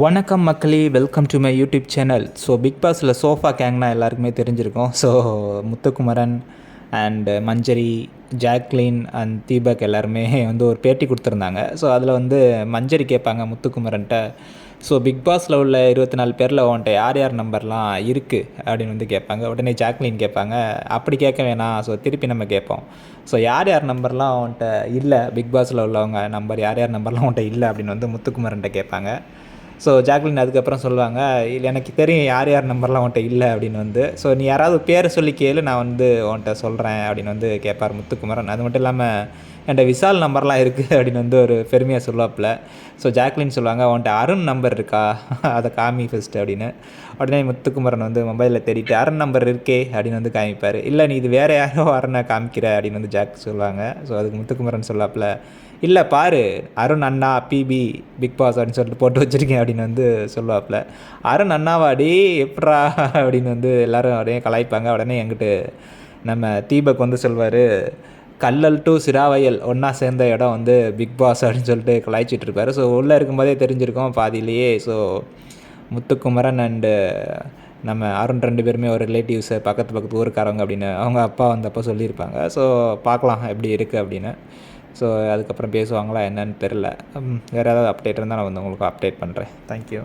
வணக்கம் மக்களே welcome to my YouTube channel so big பாஸில் சோஃபா கேங்னா எல்லாருக்குமே தெரிஞ்சிருக்கும். So Muthukumaran and Manjari Jacqueline and Deepak எல்லாருமே வந்து ஒரு பேட்டி கொடுத்துருந்தாங்க. ஸோ அதில் வந்து மஞ்சரி கேட்பாங்க முத்துக்குமரன்ட்ட. ஸோ பிக் பாஸில் உள்ள இருபத்தி நாலு பேரில் உன்ட்ட யார் யார் நம்பர்லாம் இருக்குது அப்படின்னு வந்து கேட்பாங்க. உடனே ஜாக்லின் கேட்பாங்க. அப்படி கேட்க வேணாம். ஸோ திருப்பி நம்ம கேட்போம். ஸோ யார் யார் நம்பர்லாம் உன்ட்ட இல்லை? பிக் பாஸில் உள்ளவங்க நம்பர் யார் யார் நம்பர்லாம் உன்ட்ட இல்லை? அப்படின்னு வந்து முத்துக்குமரன்ட்ட கேட்பாங்க. ஸோ ஜாக்லின் அதுக்கப்புறம் சொல்லுவாங்க இல்லை எனக்கு தெரியும் யார் யார் நம்பர்லாம் உன்ட்ட இல்லை அப்படின்னு வந்து. ஸோ நீ யாராவது பேரை சொல்லி கேளு நான் வந்து உன்ட்ட சொல்கிறேன் அப்படின்னு வந்து கேட்பார் முத்துக்குமரன். அது மட்டும் இல்லாமல் என்கிட்ட விசால் நம்பர்லாம் இருக்குது அப்படின்னு வந்து ஒரு பெருமையாக சொல்லுவாப்பில். ஸோ ஜாக்லின் சொல்லுவாங்க அவன்கிட்ட அருண் நம்பர் இருக்கா? அதை காமி ஃபஸ்ட்டு அப்படின்னு. உடனே முத்துக்குமரன் வந்து மொபைலில் தேடிட்டு அருண் நம்பர் இருக்கே அப்படின்னு வந்து காமிப்பார். இல்லை நீ இது வேறு யாரோ அருணை காமிக்கிற அப்படின்னு வந்து ஜாக் சொல்லுவாங்க. ஸோ அதுக்கு முத்துக்குமரன் சொல்லாப்பில் இல்லை பாரு அருண் அண்ணா பிபி பிக் பாஸ் அப்படின்னு சொல்லிட்டு போட்டு வச்சுருக்கேன் அப்படின்னு வந்து சொல்லுவாப்பில். அருண் அண்ணாவாடி எப்படா அப்படின்னு வந்து எல்லோரும் உடனே கலாய்ப்பாங்க. உடனே எங்கிட்டு நம்ம தீபக் வந்து சொல்வார் கல்லல் டு சிராவயல் ஒன்றா சேர்ந்த இடம் வந்து பிக் பாஸ் அப்படின்னு சொல்லிட்டு கலாய்ச்சிட்டு இருப்பார். ஸோ உள்ளே இருக்கும்போதே தெரிஞ்சிருக்கோம் பாதியிலேயே. ஸோ முத்துக்குமரன் அண்டு நம்ம அருண் ரெண்டு பேருமே ஒரு ரிலேட்டிவ்ஸு பக்கத்து பக்கத்து ஊருக்காரவங்க அப்படின்னு அவங்க அப்பா வந்தப்போ சொல்லியிருப்பாங்க. ஸோ பார்க்கலாம் எப்படி இருக்குது அப்படின்னு. ஸோ அதுக்கப்புறம் பேசுவாங்களா என்னன்னு தெரில வேறு ஏதாவது அப்டேட் இருந்தால் நான் வந்து உங்களுக்கு அப்டேட் பண்ணுறேன் தேங்க்யூ